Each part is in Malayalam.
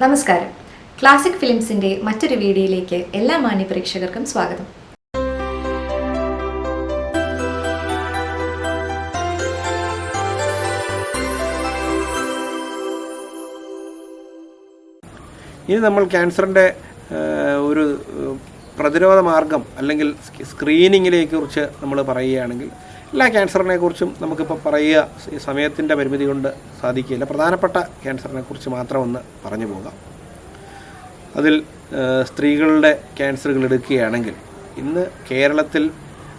നമസ്കാരം. ക്ലാസിക് ഫിലിംസിന്റെ മറ്റൊരു വീഡിയോയിലേക്ക് എല്ലാ മാന്യ പ്രേക്ഷകർക്കും സ്വാഗതം. ഇനി നമ്മൾ ക്യാൻസറിന്റെ ഒരു പ്രതിരോധ മാർഗം അല്ലെങ്കിൽ സ്ക- സ്ക്രീനിങ്ങിനെ കുറിച്ച് നമ്മൾ പറയുകയാണെങ്കിൽ എല്ലാ ക്യാൻസറിനെ കുറിച്ചും നമുക്കിപ്പോൾ പറയുക ഈ സമയത്തിന്റെ പരിമിതി കൊണ്ട് സാധിക്കില്ല പ്രധാനപ്പെട്ട ക്യാൻസറിനെ കുറിച്ച് മാത്രം ഒന്ന് പറഞ്ഞു പോകാം. അതിൽ സ്ത്രീകളുടെ ക്യാൻസറുകൾ എടുക്കുകയാണെങ്കിൽ ഇന്ന് കേരളത്തിൽ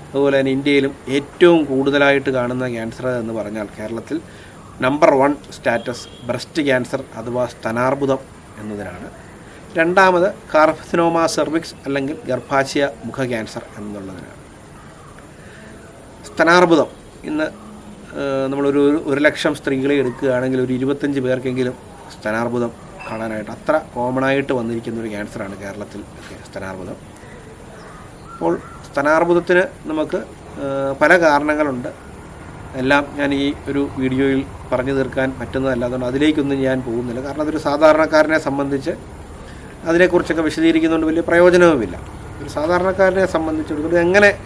അതുപോലെ തന്നെ ഇന്ത്യയിലും ഏറ്റവും കൂടുതലായിട്ട് കാണുന്ന ക്യാൻസർ എന്ന് പറഞ്ഞാൽ കേരളത്തിൽ number one status breast cancer അഥവാ സ്തനാർബുദം എന്നതിനാണ്. രണ്ടാമത് കാർഫിനോമ സെർവിക്സ് അല്ലെങ്കിൽ ഗർഭാശയ മുഖ ക്യാൻസർ എന്നുള്ളതിനാണ്. സ്തനാർബുദം ഇന്ന് നമ്മളൊരു ഒരു- ലക്ഷം സ്ത്രീകളെ എടുക്കുകയാണെങ്കിൽ ഒരു ഇരുപത്തഞ്ച് പേർക്കെങ്കിലും സ്തനാർബുദം കാണാനായിട്ട് അത്ര കോമൺ ആയിട്ട് വന്നിരിക്കുന്ന ഒരു ക്യാൻസറാണ് കേരളത്തിൽ സ്തനാർബുദം അപ്പോൾ സ്തനാർബുദത്തിന് നമുക്ക് പല കാരണങ്ങളുണ്ട്. എല്ലാം ഞാൻ ഈ ഒരു വീഡിയോയിൽ പറഞ്ഞു തീർക്കാൻ പറ്റുന്നതല്ല അതുകൊണ്ട് അതിലേക്കൊന്നും ഞാൻ പോകുന്നില്ല. കാരണം അതൊരു സാധാരണക്കാരനെ സംബന്ധിച്ച് അതിനെക്കുറിച്ചൊക്കെ വിശദീകരിക്കുന്നതുകൊണ്ട് വലിയ പ്രയോജനവുമില്ല. ഒരു സാധാരണക്കാരനെ സംബന്ധിച്ചിടത്തോളം എങ്ങനെ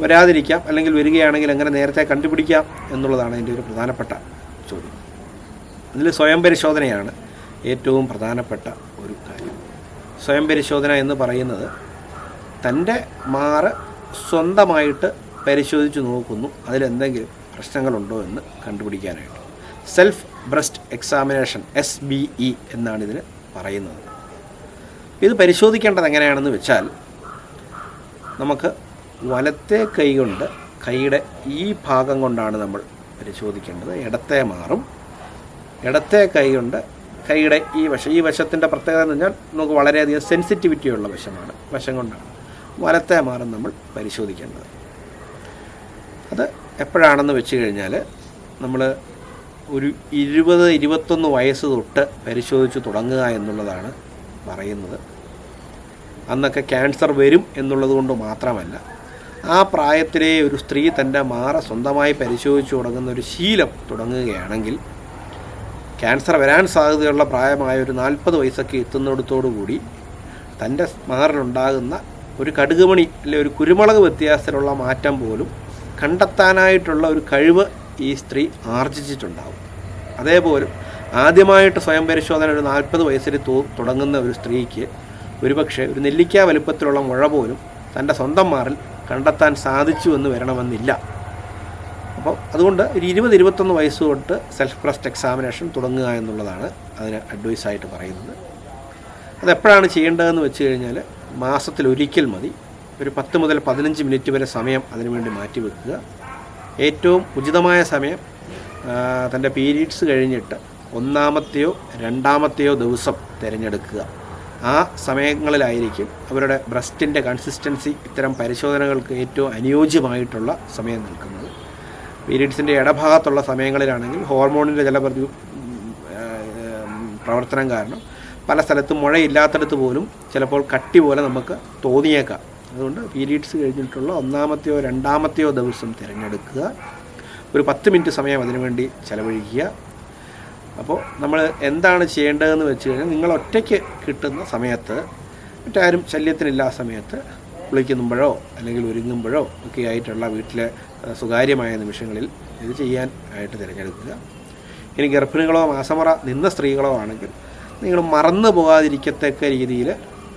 വരാതിരിക്കാം അല്ലെങ്കിൽ വരികയാണെങ്കിൽ എങ്ങനെ നേരത്തെ കണ്ടുപിടിക്കാം എന്നുള്ളതാണ് എന്റെ ഒരു പ്രധാനപ്പെട്ട ചോദ്യം. ഇതിൽ സ്വയം പരിശോധനയാണ് ഏറ്റവും പ്രധാനപ്പെട്ട ഒരു കാര്യം. സ്വയം പരിശോധന എന്ന് പറയുന്നത് തന്റെ മാറ് സ്വന്തമായിട്ട് പരിശോധിച്ച് നോക്കുന്നു അതിലെന്തെങ്കിലും പ്രശ്നങ്ങളുണ്ടോ എന്ന് കണ്ടുപിടിക്കാനായിട്ട്. Self breast examination S B E എന്നാണ് ഇതിന് പറയുന്നത്. ഇത് പരിശോധിക്കേണ്ടത് എങ്ങനെയാണെന്ന് വെച്ചാൽ നമുക്ക് വലത്തെ കൈ കൊണ്ട് കൈയുടെ ഈ ഭാഗം കൊണ്ടാണ് നമ്മൾ പരിശോധിക്കേണ്ടത്. ഇടത്തെ മാറും. ഇടത്തെ കൈ കൊണ്ട് കൈയുടെ ഈ വശം. ഈ വശത്തിന്റെ പ്രത്യേകത എന്ന് പറഞ്ഞാൽ നമുക്ക് വളരെയധികം സെൻസിറ്റിവിറ്റി ഉള്ള വശമാണ്. വശം കൊണ്ടാണ്. വലത്തെ മാറും നമ്മൾ പരിശോധിക്കേണ്ടത്. അത് എപ്പോഴാണെന്ന് വെച്ച് കഴിഞ്ഞാൽ നമ്മൾ ഒരു ഇരുപത് ഇരുപത്തൊന്ന് വയസ്സ് തൊട്ട് പരിശോധിച്ച് തുടങ്ങുക എന്നുള്ളതാണ് പറയുന്നത്. അന്നൊക്കെ ക്യാൻസർ വരും എന്നുള്ളത് കൊണ്ട് മാത്രമല്ല ആ പ്രായത്തിലെ ഒരു സ്ത്രീ തന്റെ മാറ സ്വന്തമായി പരിശോധിച്ചു തുടങ്ങുന്ന ഒരു ശീലം തുടങ്ങുകയാണെങ്കിൽ ക്യാൻസർ വരാൻ സാധ്യതയുള്ള പ്രായമായ ഒരു നാൽപ്പത് വയസ്സൊക്കെ എത്തുന്നിടത്തോടുകൂടി തന്റെ മാറിലുണ്ടാകുന്ന ഒരു കടുകുമണി അല്ലെ ഒരു കുരുമുളക് വ്യത്യാസത്തിലുള്ള മാറ്റം പോലും കണ്ടെത്താനായിട്ടുള്ള ഒരു കഴിവ് ഈ സ്ത്രീ ആർജിച്ചിട്ടുണ്ടാവും. അതേപോലെ ആദ്യമായിട്ട് സ്വയം പരിശോധന ഒരു നാൽപ്പത് വയസ്സിൽ തോ തുടങ്ങുന്ന ഒരു സ്ത്രീക്ക് ഒരുപക്ഷെ ഒരു നെല്ലിക്ക വലുപ്പത്തിലുള്ള മുഴ പോലും തന്റെ സ്വന്തം മാറിൽ കണ്ടെത്താൻ സാധിച്ചു എന്ന് വരണമെന്നില്ല. അപ്പോൾ അതുകൊണ്ട് ഒരു ഇരുപത് ഇരുപത്തൊന്ന് വയസ്സ് തൊട്ട് സെൽഫ് പ്രസ്റ്റ് എക്സാമിനേഷൻ തുടങ്ങുക എന്നുള്ളതാണ് അതിന് അഡ്വൈസായിട്ട് പറയുന്നത്. അതെപ്പോഴാണ് ചെയ്യേണ്ടതെന്ന് വെച്ച് കഴിഞ്ഞാൽ മാസത്തിൽ ഒരിക്കൽ മതി. ഒരു പത്ത് മുതൽ പതിനഞ്ച് മിനിറ്റ് വരെ സമയം അതിനുവേണ്ടി മാറ്റി വെക്കുക. ഏറ്റവും ഉചിതമായ സമയം തന്റെ പീരീഡ്സ് കഴിഞ്ഞിട്ട് ഒന്നാമത്തെയോ രണ്ടാമത്തെയോ ദിവസം തിരഞ്ഞെടുക്കുക. ആ സമയങ്ങളിലായിരിക്കും അവരുടെ ബ്രസ്റ്റിന്റെ കൺസിസ്റ്റൻസി ഇത്തരം പരിശോധനകൾക്ക് ഏറ്റവും അനുയോജ്യമായിട്ടുള്ള സമയം നിൽക്കുന്നത്. പീരീഡ്സിന്റെ ഇടഭാഗത്തുള്ള സമയങ്ങളിലാണെങ്കിൽ ഹോർമോണിന്റെ ചില പ്രവർത്തനം കാരണം പല സ്ഥലത്തും മുഴയില്ലാത്തടത്ത് പോലും ചിലപ്പോൾ കട്ടി പോലെ നമുക്ക് തോന്നിയേക്കാം. അതുകൊണ്ട് പീരീഡ്സ് കഴിഞ്ഞിട്ടുള്ള ഒന്നാമത്തെയോ രണ്ടാമത്തെയോ ദിവസം തിരഞ്ഞെടുക്കുക. ഒരു പത്ത് മിനിറ്റ് സമയം അതിനുവേണ്ടി ചിലവഴിക്കുക. അപ്പോൾ നമ്മൾ എന്താണ് ചെയ്യേണ്ടതെന്ന് വെച്ച് കഴിഞ്ഞാൽ നിങ്ങൾ ഒറ്റയ്ക്ക് കിട്ടുന്ന സമയത്ത് മറ്റാരും ശല്യത്തിനില്ലാത്ത സമയത്ത് കുളിക്കുമ്പോഴോ അല്ലെങ്കിൽ ഒരുങ്ങുമ്പോഴോ ഒക്കെ ആയിട്ടുള്ള വീട്ടിലെ സ്വകാര്യമായ നിമിഷങ്ങളിൽ ഇത് ചെയ്യാൻ ആയിട്ട് തിരഞ്ഞെടുക്കുക. ഇനി ഗർഭിണികളോ മാസമുറ നിന്ന സ്ത്രീകളോ ആണെങ്കിൽ നിങ്ങൾ മറന്നു പോകാതിരിക്കത്തക്ക രീതിയിൽ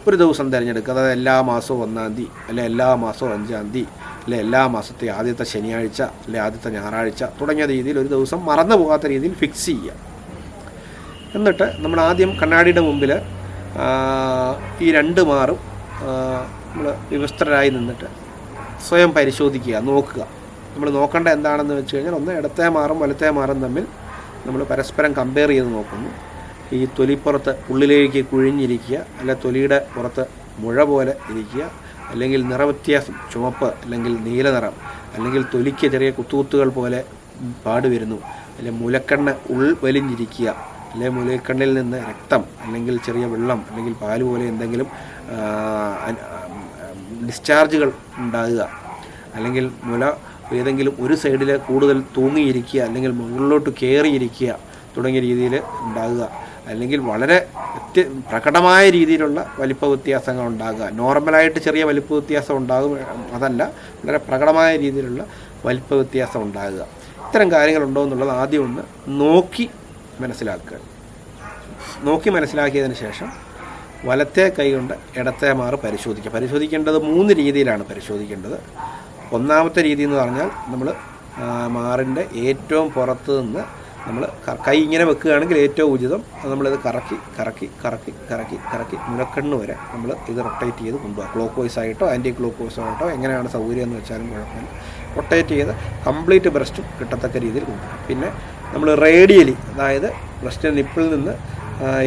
ഒരു ദിവസം തിരഞ്ഞെടുക്കുക. അതായത് എല്ലാ മാസവും ഒന്നാം തീയതി അല്ലെ എല്ലാ മാസവും അഞ്ചാം തീയതി അല്ലെ എല്ലാ മാസത്തെ ആദ്യത്തെ ശനിയാഴ്ച അല്ലെ ആദ്യത്തെ ഞായറാഴ്ച തുടങ്ങിയ രീതിയിൽ ഒരു ദിവസം മറന്നു പോകാത്ത രീതിയിൽ ഫിക്സ് ചെയ്യുക. എന്നിട്ട് നമ്മൾ ആദ്യം കണ്ണാടിയുടെ മുമ്പിൽ ഈ രണ്ട് മാറും. നമ്മൾ വിവസ്ത്രരായി നിന്നിട്ട് സ്വയം പരിശോധിക്കുക നോക്കുക. നമ്മൾ നോക്കേണ്ട എന്താണെന്ന് വെച്ച് കഴിഞ്ഞാൽ ഒന്ന് ഇടത്തെ മാറും വലത്തെ മാറും തമ്മിൽ നമ്മൾ പരസ്പരം കമ്പയർ ചെയ്ത് നോക്കുന്നു. ഈ തൊലിപ്പുറത്ത് ഉള്ളിലേക്ക് കുഴിഞ്ഞിരിക്കുക അല്ലെ തൊലിയുടെ പുറത്ത് മുഴ പോലെ ഇരിക്കുക അല്ലെങ്കിൽ നിറവ്യത്യാസം ചുവപ്പ് അല്ലെങ്കിൽ നീല നിറം അല്ലെങ്കിൽ തൊലിക്ക് ചെറിയ കുത്തുകുത്തുകൾ പോലെ പാടുവരുന്നു അല്ലെങ്കിൽ മുലക്കണ്ണ് ഉൾ വലിഞ്ഞിരിക്കുക അല്ലെ മുലക്കണ്ണിൽ നിന്ന് രക്തം അല്ലെങ്കിൽ ചെറിയ വെള്ളം അല്ലെങ്കിൽ പാൽ പോലെ എന്തെങ്കിലും ഡിസ്ചാർജുകൾ ഉണ്ടാകുക. അല്ലെങ്കിൽ മുല ഏതെങ്കിലും ഒരു സൈഡിൽ കൂടുതൽ തൂങ്ങിയിരിക്കുക അല്ലെങ്കിൽ മുകളിലോട്ട് കയറിയിരിക്കുക തുടങ്ങിയ രീതിയിൽ ഉണ്ടാകുക. അല്ലെങ്കിൽ വളരെ പ്രകടമായ രീതിയിലുള്ള വലിപ്പ വ്യത്യാസങ്ങൾ ഉണ്ടാകുക. നോർമലായിട്ട് ചെറിയ വലിപ്പ വ്യത്യാസം ഉണ്ടാകും അതല്ല വളരെ പ്രകടമായ രീതിയിലുള്ള വലിപ്പ വ്യത്യാസം ഉണ്ടാകുക. ഇത്തരം കാര്യങ്ങളുണ്ടോ എന്നുള്ളത് ആദ്യം ഒന്ന് നോക്കി മനസ്സിലാക്കുക. നോക്കി മനസ്സിലാക്കിയതിന് ശേഷം വലത്തെ കൈ കൊണ്ട് ഇടത്തെ മാറ് പരിശോധിക്കുക. പരിശോധിക്കേണ്ടത് മൂന്ന് രീതിയിലാണ് പരിശോധിക്കേണ്ടത്. ഒന്നാമത്തെ രീതി എന്ന് പറഞ്ഞാൽ നമ്മൾ മാറിന്റെ ഏറ്റവും പുറത്ത് നിന്ന് നമ്മൾ കൈ ഇങ്ങനെ വെക്കുകയാണെങ്കിൽ ഏറ്റവും ഉചിതം. നമ്മളിത് കറക്കി കറക്കി കറക്കി കറക്കി കറക്കി മുഴക്കണ്ണ് വരെ നമ്മൾ ഇത് റൊട്ടേറ്റ് ചെയ്ത് കൊണ്ടുപോകുക. ക്ലോക്ക് വൈസ് ആയിട്ടോ ആന്റി ക്ലോക്ക് വൈസ് ആയിട്ടോ എങ്ങനെയാണ് സൗകര്യം എന്ന് വെച്ചാലും കുഴപ്പമില്ല. റൊട്ടേറ്റ് ചെയ്ത് കംപ്ലീറ്റ് ബ്രസ്റ്റും കിട്ടത്തക്ക രീതിയിൽ കൊണ്ടുപോകും പിന്നെ നമ്മൾ റേഡിയലി അതായത് ബ്രസ്റ്റ് നിപ്പിൽ നിന്ന്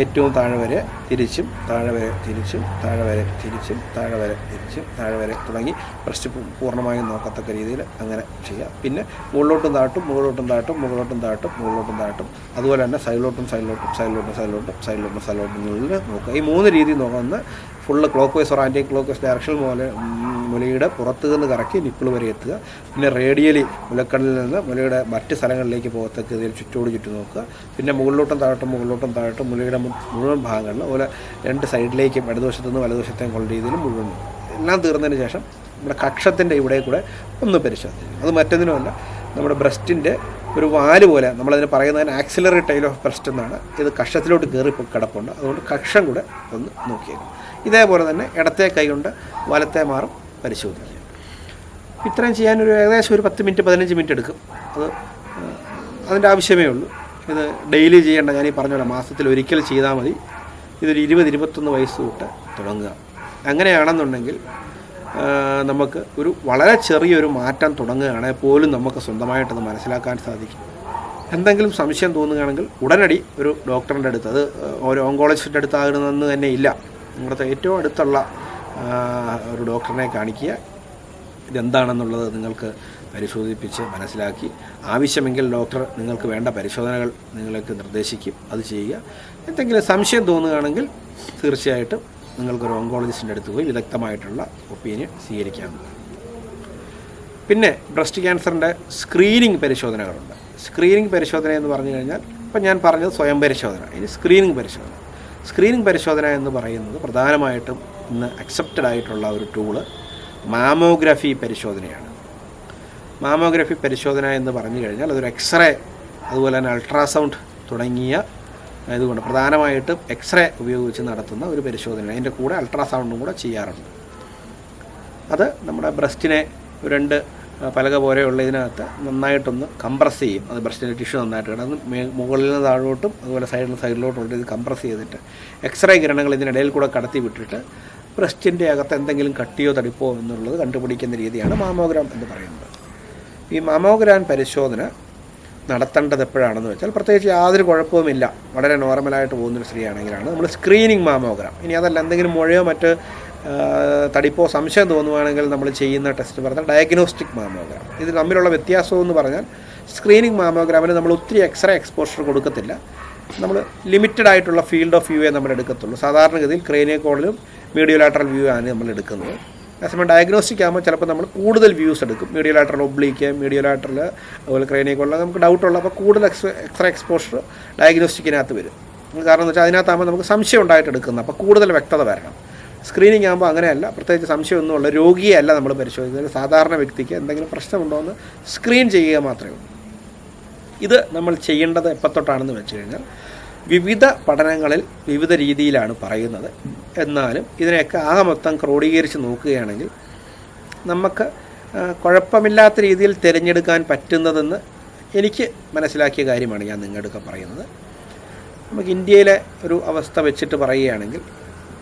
ഏറ്റവും താഴെ വരെ തിരിച്ചും താഴെ വരെ തിരിച്ചും താഴെ വരെ തിരിച്ചും താഴെ വരെ തിരിച്ചും താഴെ വരെ തുടങ്ങി ബ്രസ്റ്റ് പൂ- പൂർണമായും നോക്കത്തക്ക രീതിയിൽ അങ്ങനെ ചെയ്യുക പിന്നെ മുകളിലോട്ടും താട്ടും മുകളിലോട്ടും താട്ടും മുകളിലോട്ടും താട്ടും മുകളിലോട്ടും താട്ടും അതുപോലെ തന്നെ സൈഡിലോട്ടും സൈഡിലോട്ടും സൈഡിലോട്ടും സൈഡിലോട്ടും സൈഡിലോട്ടും സൈഡിലോട്ടും നോക്കുക. ഈ മൂന്ന് രീതി നോക്കുന്ന full clockwise or anticlockwise direction പോലെ മുലയുടെ പുറത്തു നിന്ന് കറക്കി നിപ്പിൾ വരെ എത്തുക. പിന്നെ റേഡിയലി മുലക്കണ്ണിൽ നിന്ന് മുലയുടെ മറ്റ് സ്ഥലങ്ങളിലേക്ക് പോകത്തക്ക രീതിയിൽ ചുറ്റോട് ചുറ്റും നോക്കുക. പിന്നെ മുകളിലോട്ടും താഴോട്ടും മുകളിലോട്ടും താഴോട്ടും മുലയുടെ മു- മുഴുവൻ ഭാഗങ്ങളിൽ അതുപോലെ രണ്ട് സൈഡിലേക്കും ഇടതുവശത്തു നിന്ന് വലതുവശത്തേക്കും കൊള്ള രീതിയിൽ മുഴുവൻ എല്ലാം തീർന്നതിന് ശേഷം നമ്മുടെ കക്ഷത്തിന്റെ ഇവിടെ കൂടെ ഒന്ന് പരിശോധിക്കും. അത് മറ്റൊന്നിനുമല്ല നമ്മുടെ ബ്രസ്റ്റിന്റെ ഒരു വാൽ പോലെ നമ്മളതിന് പറയുന്നതിന് ആക്സിലറി ടൈൽ ഓഫ് ബ്രസ്റ്റ് എന്നാണ്. ഇത് കക്ഷത്തിലോട്ട് കയറി കിടപ്പുണ്ട്. അതുകൊണ്ട് കക്ഷം കൂടെ ഒന്ന് നോക്കിയേക്കും. ഇതേപോലെ തന്നെ ഇടത്തെ കൈ കൊണ്ട് വലത്തെ മാറും പരിശോധിക്കുക. ഇത്രയും ചെയ്യാനൊരു ഏകദേശം ഒരു പത്ത് മിനിറ്റ് പതിനഞ്ച് മിനിറ്റ് എടുക്കും. അത് അതിന്റെ ആവശ്യമേ ഉള്ളൂ. ഇത് ഡെയിലി ചെയ്യേണ്ട ഞാൻ ഈ പറഞ്ഞ മാസത്തിൽ ഒരിക്കൽ ചെയ്താൽ മതി. ഇതൊരു ഇരുപത് ഇരുപത്തൊന്ന് വയസ്സ് തൊട്ട് തുടങ്ങുക. അങ്ങനെയാണെന്നുണ്ടെങ്കിൽ നമുക്ക് ഒരു വളരെ ചെറിയൊരു മാറ്റം തുടങ്ങുകയാണെങ്കിൽ പോലും നമുക്ക് സ്വന്തമായിട്ടത് മനസ്സിലാക്കാൻ സാധിക്കും. എന്തെങ്കിലും സംശയം തോന്നുകയാണെങ്കിൽ ഉടനടി ഒരു ഡോക്ടറിന്റെ അടുത്ത് അത് ഒരു ഓങ്കോളജിസ്റ്റിന്റെ അടുത്താകണമെന്ന് തന്നെ ഇല്ല. നിങ്ങളുടെ ഏറ്റവും അടുത്തുള്ള ഒരു ഡോക്ടറിനെ കാണിക്കുക. ഇതെന്താണെന്നുള്ളത് നിങ്ങൾക്ക് പരിശോധിപ്പിച്ച് മനസ്സിലാക്കി. ആവശ്യമെങ്കിൽ ഡോക്ടർ നിങ്ങൾക്ക് വേണ്ട പരിശോധനകൾ നിങ്ങൾക്ക് നിർദ്ദേശിക്കും. അത് ചെയ്യുക. എന്തെങ്കിലും സംശയം തോന്നുകയാണെങ്കിൽ തീർച്ചയായിട്ടും നിങ്ങൾക്കൊരു ഓങ്കോളജിസ്റ്റിന്റെ അടുത്ത് പോയി വിദഗ്ധമായിട്ടുള്ള ഒപ്പീനിയൻ സ്വീകരിക്കാവുന്നതാണ്. പിന്നെ ബ്രസ്റ്റ് ക്യാൻസറിന്റെ സ്ക്രീനിങ് പരിശോധനകളുണ്ട്. സ്ക്രീനിങ് പരിശോധന എന്ന് പറഞ്ഞു കഴിഞ്ഞാൽ ഇപ്പം ഞാൻ പറഞ്ഞത് സ്വയം പരിശോധന. ഇനി സ്ക്രീനിങ് പരിശോധന. സ്ക്രീനിങ് പരിശോധന എന്ന് പറയുന്നത് പ്രധാനമായിട്ടും ഇന്ന് അക്സെപ്റ്റഡ് ആയിട്ടുള്ള ഒരു ടൂൾ മാമോഗ്രഫി പരിശോധനയാണ്. മാമോഗ്രഫി പരിശോധന എന്ന് പറഞ്ഞു കഴിഞ്ഞാൽ അതൊരു എക്സ്റേ അതുപോലെ തന്നെ അൾട്രാസൗണ്ട് തുടങ്ങിയ ഇതുകൊണ്ട് പ്രധാനമായിട്ടും എക്സ്റേ ഉപയോഗിച്ച് നടത്തുന്ന ഒരു പരിശോധന അതിന്റെ കൂടെ അൾട്രാസൗണ്ടും കൂടെ ചെയ്യാറുണ്ട്. അത് നമ്മുടെ ബ്രസ്റ്റിനെ രണ്ട് പലക പോലെയുള്ള ഇതിനകത്ത് നന്നായിട്ടൊന്ന് കംപ്രസ് ചെയ്യും. അത് ബ്രസ്റ്റിന്റെ ടിഷ്യൂ നന്നായിട്ട് കിടന്ന് മുകളിൽ നിന്ന് താഴോട്ടും അതുപോലെ സൈഡിൽ നിന്ന് സൈഡിലോട്ടും ഇത് കംപ്രസ് ചെയ്തിട്ട് എക്സ്റേ കിരണങ്ങൾ ഇതിനിടയിൽ കൂടെ കടത്തി വിട്ടിട്ട് ബ്രസ്റ്റിന്റെ അകത്ത് എന്തെങ്കിലും കട്ടിയോ തടിപ്പോ എന്നുള്ളത് കണ്ടുപിടിക്കുന്ന രീതിയാണ് മാമോഗ്രാം എന്ന് പറയുന്നത്. ഈ മാമോഗ്രാൻ പരിശോധന നടത്തേണ്ടത് എപ്പോഴാണെന്ന് വെച്ചാൽ പ്രത്യേകിച്ച് യാതൊരു കുഴപ്പവുമില്ല. വളരെ നോർമലായിട്ട് പോകുന്നൊരു സ്ത്രീയാണെങ്കിലാണ്. നമ്മൾ സ്ക്രീനിങ് മാമോഗ്രാം. ഇനി അതല്ല എന്തെങ്കിലും മുഴയോ മറ്റ് തടിപ്പോ സംശയം തോന്നുവാണെങ്കിൽ നമ്മൾ ചെയ്യുന്ന ടെസ്റ്റ് പറഞ്ഞാൽ ഡയഗ്നോസ്റ്റിക് മാമോഗ്രാം. ഇത് തമ്മിലുള്ള വ്യത്യാസം എന്ന് പറഞ്ഞാൽ സ്ക്രീനിങ് മാമോഗ്രാമിന് നമ്മൾ ഒത്തിരി എക്സ്റേ എക്സ്പോഷർ കൊടുക്കത്തില്ല. നമ്മൾ ലിമിറ്റഡ് ആയിട്ടുള്ള ഫീൽഡ് ഓഫ് വ്യൂവേ നമ്മൾ എടുക്കത്തുള്ളൂ. സാധാരണഗതിയിൽ ക്രേനിയക്കോളിലും മീഡിയോലാട്രൽ വ്യൂ ആണ് നമ്മൾ എടുക്കുന്നത്. അതേസമയം ഡയഗ്നോസ്റ്റിക് ആകുമ്പോൾ ചിലപ്പോൾ നമ്മൾ കൂടുതൽ വ്യൂസ് എടുക്കും. മീഡിയോലാട്രൽ ഒബ്ലീക്ക് മീഡിയോലാട്രൽ അതുപോലെ ഉള്ള നമുക്ക് ഡൗട്ടുള്ള അപ്പോൾ കൂടുതൽ എക്സ് എക്സ്റേ എക്സ്പോഷർ ഡയഗ്നോസ്റ്റിക്കിനകത്ത് വരും. കാരണം എന്ന് വെച്ചാൽ അതിനകത്താകുമ്പോൾ നമുക്ക് സംശയം ഉണ്ടായിട്ട് എടുക്കുന്നത് അപ്പോൾ കൂടുതൽ വ്യക്തത വരണം. സ്ക്രീനിങ് ആകുമ്പോൾ അങ്ങനെയല്ല പ്രത്യേകിച്ച് സംശയമൊന്നുമുള്ള രോഗിയെ അല്ല നമ്മൾ പരിശോധിക്കുന്നത് സാധാരണ വ്യക്തിക്ക് എന്തെങ്കിലും പ്രശ്നമുണ്ടോ എന്ന് സ്ക്രീൻ ചെയ്യുക മാത്രമേ ഉള്ളൂ. ഇത് നമ്മൾ ചെയ്യേണ്ടത് എപ്പോൾ തൊട്ടാണെന്ന് വെച്ച് കഴിഞ്ഞാൽ വിവിധ പഠനങ്ങളിൽ വിവിധ രീതിയിലാണ് പറയുന്നത്. എന്നാലും ഇതിനെയൊക്കെ ആകെ മൊത്തം ക്രോഡീകരിച്ച് നോക്കുകയാണെങ്കിൽ നമുക്ക് കുഴപ്പമില്ലാത്ത രീതിയിൽ തിരഞ്ഞെടുക്കാൻ പറ്റുന്നതെന്ന് എനിക്ക് മനസ്സിലാക്കിയ കാര്യമാണ് ഞാൻ നിങ്ങളുടെ പറയുന്നത്. നമുക്ക് ഇന്ത്യയിലെ ഒരു അവസ്ഥ വെച്ചിട്ട് പറയുകയാണെങ്കിൽ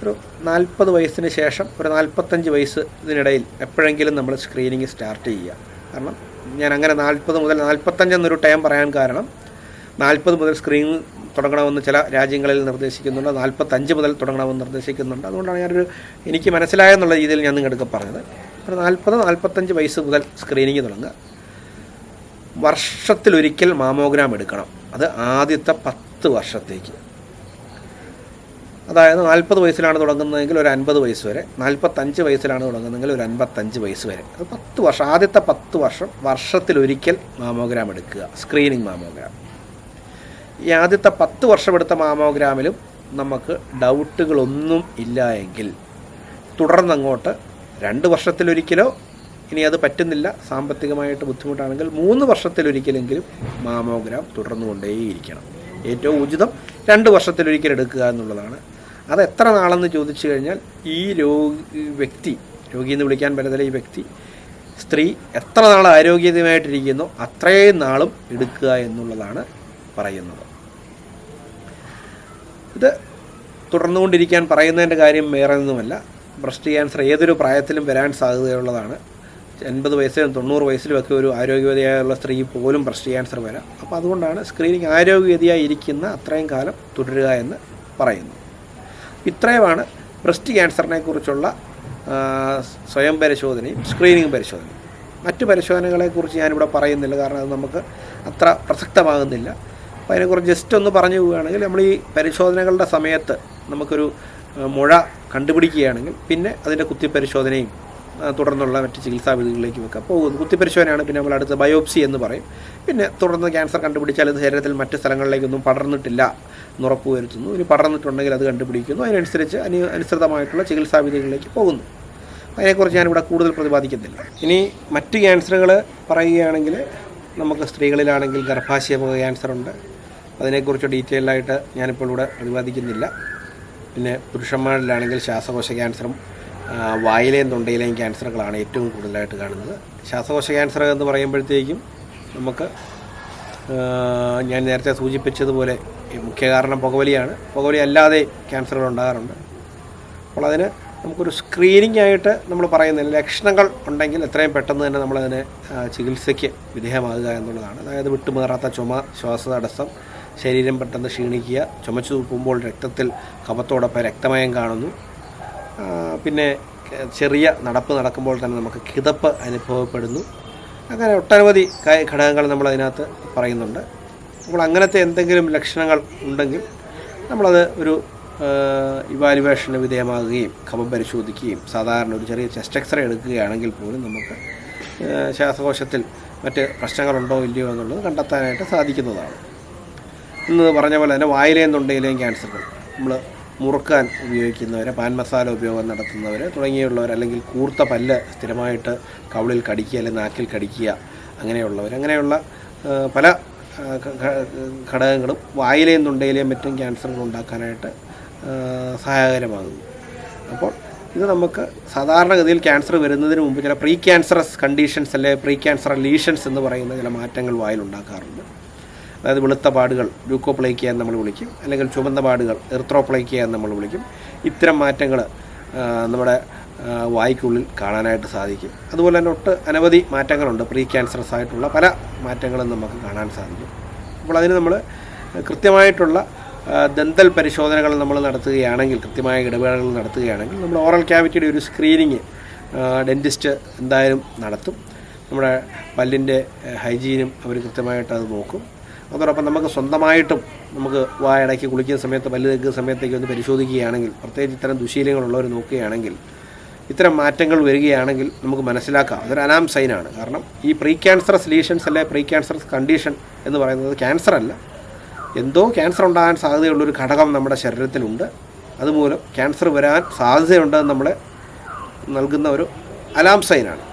ഒരു നാൽപ്പത് വയസ്സിന് ശേഷം ഒരു നാൽപ്പത്തഞ്ച് വയസ്സ് ഇതിനിടയിൽ എപ്പോഴെങ്കിലും നമ്മൾ സ്ക്രീനിങ് സ്റ്റാർട്ട് ചെയ്യുക. കാരണം ഞാൻ അങ്ങനെ നാൽപ്പത് മുതൽ നാൽപ്പത്തഞ്ച് എന്നൊരു ടൈം പറയാൻ കാരണം നാൽപ്പത് മുതൽ സ്ക്രീൻ തുടങ്ങണമെന്ന് ചില രാജ്യങ്ങളിൽ നിർദ്ദേശിക്കുന്നുണ്ട്. നാൽപ്പത്തഞ്ച് മുതൽ തുടങ്ങണമെന്ന് നിർദ്ദേശിക്കുന്നുണ്ട്. അതുകൊണ്ടാണ് ഞാനൊരു എനിക്ക് മനസ്സിലായെന്നുള്ള രീതിയിൽ ഞാൻ നിങ്ങൾക്ക് പറഞ്ഞത്. ഒരു നാൽപ്പത് നാൽപ്പത്തഞ്ച് വയസ്സ് മുതൽ സ്ക്രീനിങ് തുടങ്ങുക. വർഷത്തിലൊരിക്കൽ മാമോഗ്രാം എടുക്കണം. അത് ആദ്യത്തെ പത്ത് വർഷത്തേക്ക്. അതായത് നാൽപ്പത് വയസ്സിലാണ് തുടങ്ങുന്നതെങ്കിൽ ഒരു അൻപത് വയസ്സ് വരെ. നാൽപ്പത്തഞ്ച് വയസ്സിലാണ് തുടങ്ങുന്നതെങ്കിൽ ഒരു അൻപത്തഞ്ച് വയസ്സ് വരെ. അത് പത്ത് വർഷം ആദ്യത്തെ പത്ത് വർഷം വർഷത്തിലൊരിക്കൽ മാമോഗ്രാം എടുക്കുക. സ്ക്രീനിങ് മാമോഗ്രാം ഈ ആദ്യത്തെ പത്ത് വർഷം എടുത്ത മാമോഗ്രാമിലും നമുക്ക് ഡൗട്ടുകളൊന്നും ഇല്ല എങ്കിൽ തുടർന്നങ്ങോട്ട് രണ്ട് വർഷത്തിലൊരിക്കലോ ഇനി അത് പറ്റുന്നില്ല. സാമ്പത്തികമായിട്ട് ബുദ്ധിമുട്ടാണെങ്കിൽ മൂന്ന് വർഷത്തിലൊരിക്കലെങ്കിലും മാമോഗ്രാം തുടർന്നു കൊണ്ടേയിരിക്കണം ഏറ്റവും ഉചിതം രണ്ട് വർഷത്തിലൊരിക്കൽ എടുക്കുക എന്നുള്ളതാണ്. അത് എത്ര നാളെന്ന് ചോദിച്ചു കഴിഞ്ഞാൽ ഈ രോഗി വ്യക്തി രോഗി എന്ന് വിളിക്കാൻ പറ്റത്തില്ല ഈ വ്യക്തി സ്ത്രീ എത്ര നാൾ ആരോഗ്യമായിട്ടിരിക്കുന്നോ അത്രയും നാളും എടുക്കുക എന്നുള്ളതാണ് പറയുന്നത്. ഇത് തുടർന്നുകൊണ്ടിരിക്കാൻ പറയുന്നതിന്റെ കാര്യം വേറെ ഒന്നുമല്ല. ബ്രസ്റ്റ് ക്യാൻസർ ഏതൊരു പ്രായത്തിലും വരാൻ സാധ്യതയുള്ളതാണ്. എൺപത് വയസ്സിലും തൊണ്ണൂറ് വയസ്സിലും ഒക്കെ ഒരു ആരോഗ്യവതിയായുള്ള സ്ത്രീ പോലും ബ്രസ്റ്റ് ക്യാൻസർ വരാം. അപ്പോൾ അതുകൊണ്ടാണ് സ്ക്രീനിങ് ആരോഗ്യവതിയായി ഇരിക്കുന്ന അത്രയും കാലം തുടരുക എന്ന് പറയുന്നു ഇത്രയുമാണ് ബ്രസ്റ്റ് ക്യാൻസറിനെ കുറിച്ചുള്ള സ്വയം പരിശോധനയും സ്ക്രീനിങ് പരിശോധനയും. മറ്റു പരിശോധനകളെക്കുറിച്ച് ഞാനിവിടെ പറയുന്നില്ല. കാരണം അത് നമുക്ക് അത്ര പ്രസക്തമാകുന്നില്ല. അപ്പോൾ അതിനെക്കുറിച്ച് ജസ്റ്റ് ഒന്ന് പറഞ്ഞു പോവുകയാണെങ്കിൽ നമ്മൾ ഈ പരിശോധനകളുടെ സമയത്ത് നമുക്കൊരു മുഴ കണ്ടുപിടിക്കുകയാണെങ്കിൽ പിന്നെ അതിന്റെ കുത്തിപ്പരിശോധനയും തുടർന്നുള്ള മറ്റ് ചികിത്സാ വിധികളിലേക്ക് വെക്കുക പോകുന്നു. കുത്തിപ്പരിശോധനയാണ് പിന്നെ നമ്മൾ അടുത്ത ബയോപ്സി എന്ന് പറയും. പിന്നെ തുടർന്ന് ക്യാൻസർ കണ്ടുപിടിച്ചാൽ അത് ശരീരത്തിൽ മറ്റ് സ്ഥലങ്ങളിലേക്കൊന്നും പടർന്നിട്ടില്ല എന്ന് ഉറപ്പുവരുത്തുന്നു ഇനി പടർന്നിട്ടുണ്ടെങ്കിൽ അത് കണ്ടുപിടിക്കുന്നു. അതിനനുസരിച്ച് അനു അനുസൃതമായിട്ടുള്ള ചികിത്സാ വിധികളിലേക്ക് പോകുന്നു. അതിനെക്കുറിച്ച് ഞാനിവിടെ കൂടുതൽ പ്രതിപാദിക്കുന്നില്ല ഇനി മറ്റ് ക്യാൻസറുകൾ പറയുകയാണെങ്കിൽ നമുക്ക് സ്ത്രീകളിലാണെങ്കിൽ ഗർഭാശയമുഖ ക്യാൻസർ ഉണ്ട് അതിനെക്കുറിച്ച് ഡീറ്റെയിൽ ആയിട്ട് ഞാനിപ്പോൾ ഇവിടെ പ്രതിപാദിക്കുന്നില്ല. പിന്നെ പുരുഷന്മാരിലാണെങ്കിൽ ശ്വാസകോശ ക്യാൻസറും വായിലെയും തൊണ്ടയിലെയും ക്യാൻസറുകളാണ് ഏറ്റവും കൂടുതലായിട്ട് കാണുന്നത്. ശ്വാസകോശ ക്യാൻസർ എന്ന് പറയുമ്പോഴത്തേക്കും നമുക്ക് ഞാൻ നേരത്തെ സൂചിപ്പിച്ചതുപോലെ മുഖ്യ കാരണം പുകവലിയാണ്. പുകവലി അല്ലാതെ ക്യാൻസറുകൾ ഉണ്ടാകാറുണ്ട്. അപ്പോൾ അതിന് നമുക്കൊരു സ്ക്രീനിങ് ആയിട്ട് നമ്മൾ പറയുന്നില്ല. ലക്ഷണങ്ങൾ ഉണ്ടെങ്കിൽ എത്രയും പെട്ടെന്ന് തന്നെ നമ്മളതിനെ ചികിത്സയ്ക്ക് വിധേയമാകുക എന്നുള്ളതാണ്. അതായത് വിട്ടുമാറാത്ത ചുമ ശ്വാസതടസ്സം ശരീരം പെട്ടെന്ന് ക്ഷീണിക്കുക ചുമച്ചു തുപ്പുമ്പോൾ രക്തത്തിൽ കഫത്തോടൊപ്പം രക്തമയം കാണുന്നു. പിന്നെ ചെറിയ നടപ്പ് നടക്കുമ്പോൾ തന്നെ നമുക്ക് കിതപ്പ് അനുഭവപ്പെടുന്നു. അങ്ങനെ ഒട്ടനവധി ഘടകങ്ങൾ നമ്മൾ അതിനകത്ത് പറയുന്നുണ്ട്. അപ്പോൾ അങ്ങനത്തെ എന്തെങ്കിലും ലക്ഷണങ്ങൾ ഉണ്ടെങ്കിൽ നമ്മളത് ഒരു ഇവാലുവേഷന് വിധേയമാകുകയും കഫം പരിശോധിക്കുകയും സാധാരണ ഒരു ചെറിയ ചെസ്റ്റ് എക്സ്റേ എടുക്കുകയാണെങ്കിൽ പോലും നമുക്ക് ശ്വാസകോശത്തിൽ മറ്റ് പ്രശ്നങ്ങളുണ്ടോ ഇല്ലയോ എന്നുള്ളത് കണ്ടെത്താനായിട്ട് സാധിക്കുന്നതാണ്. ഇന്ന് പറഞ്ഞ പോലെ തന്നെ വായിലേയും തൊണ്ടയിലെയും ക്യാൻസറുകൾ. നമ്മൾ മുറുക്കാൻ ഉപയോഗിക്കുന്നവർ പാൻ മസാല ഉപയോഗം നടത്തുന്നവർ തുടങ്ങിയുള്ളവർ അല്ലെങ്കിൽ കൂർത്ത പല്ല് സ്ഥിരമായിട്ട് കവിളിൽ കടിക്കുക അല്ലെങ്കിൽ നാക്കിൽ കടിക്കുക അങ്ങനെയുള്ളവർ അങ്ങനെയുള്ള പല ഘടകങ്ങളും വായിലെയും തൊണ്ടയിലെയും മറ്റും ക്യാൻസറുകൾ ഉണ്ടാക്കാനായിട്ട് സഹായകരമാകുന്നു. അപ്പോൾ ഇത് നമുക്ക് സാധാരണഗതിയിൽ ക്യാൻസർ വരുന്നതിന് മുമ്പ് ചില പ്രീ ക്യാൻസറസ് കണ്ടീഷൻസ് അല്ലെങ്കിൽ പ്രീ ക്യാൻസർ ലീഷൻസ് എന്ന് പറയുന്ന ചില മാറ്റങ്ങൾ വായിൽ ഉണ്ടാക്കാറുണ്ട്. അതായത് വെളുത്ത പാടുകൾ ല്യൂക്കോപ്ലേക്കിയ എന്ന് നമ്മൾ വിളിക്കും. അല്ലെങ്കിൽ ചുവന്ന പാടുകൾ എർത്രോപ്ലേക്കിയ എന്ന് നമ്മൾ വിളിക്കും. ഇത്തരം മാറ്റങ്ങൾ നമ്മുടെ വായിക്കുള്ളിൽ വായ്ക്കുള്ളിൽ കാണാനായിട്ട് സാധിക്കും. അതുപോലെ തന്നെ ഒട്ട് അനവധി മാറ്റങ്ങളുണ്ട്. പ്രീ ക്യാൻസറസ് ആയിട്ടുള്ള പല മാറ്റങ്ങളും നമുക്ക് കാണാൻ സാധിക്കും. അപ്പോൾ അതിന് നമ്മൾ കൃത്യമായിട്ടുള്ള ദന്തൽ പരിശോധനകൾ നമ്മൾ നടത്തുകയാണെങ്കിൽ കൃത്യമായ ഇടപെടലുകൾ നടത്തുകയാണെങ്കിൽ നമ്മൾ ഓറൽ ക്യാവിറ്റിയുടെ ഒരു സ്ക്രീനിങ് ഡെന്റിസ്റ്റ് എന്തായാലും നടത്തും. നമ്മുടെ പല്ലിന്റെ ഹൈജീനും അവർ കൃത്യമായിട്ട് അത് നോക്കും. അതോടൊപ്പം നമുക്ക് സ്വന്തമായിട്ടും നമുക്ക് വായടക്കി കുളിക്കുന്ന സമയത്ത് പല്ല് തേക്കുന്ന സമയത്തേക്ക് ഒന്ന് പരിശോധിക്കുകയാണെങ്കിൽ പ്രത്യേകിച്ച് ഇത്തരം ദുശീലങ്ങളുള്ളവർ നോക്കുകയാണെങ്കിൽ ഇത്തരം മാറ്റങ്ങൾ വരികയാണെങ്കിൽ നമുക്ക് മനസ്സിലാക്കാം. അതൊരു അനാം സൈനാണ് കാരണം ഈ പ്രീ ക്യാൻസറസ് ലീഷൻസ് അല്ലെ പ്രീ ക്യാൻസറസ് കണ്ടീഷൻ എന്ന് പറയുന്നത് ക്യാൻസർ അല്ല. എന്തോ ക്യാൻസർ ഉണ്ടാകാൻ സാധ്യതയുള്ളൊരു ഘടകം നമ്മുടെ ശരീരത്തിലുണ്ട്. അതുമൂലം ക്യാൻസർ വരാൻ സാധ്യതയുണ്ടെന്ന് നമ്മളെ നൽകുന്ന ഒരു അലാം സൈനാണ്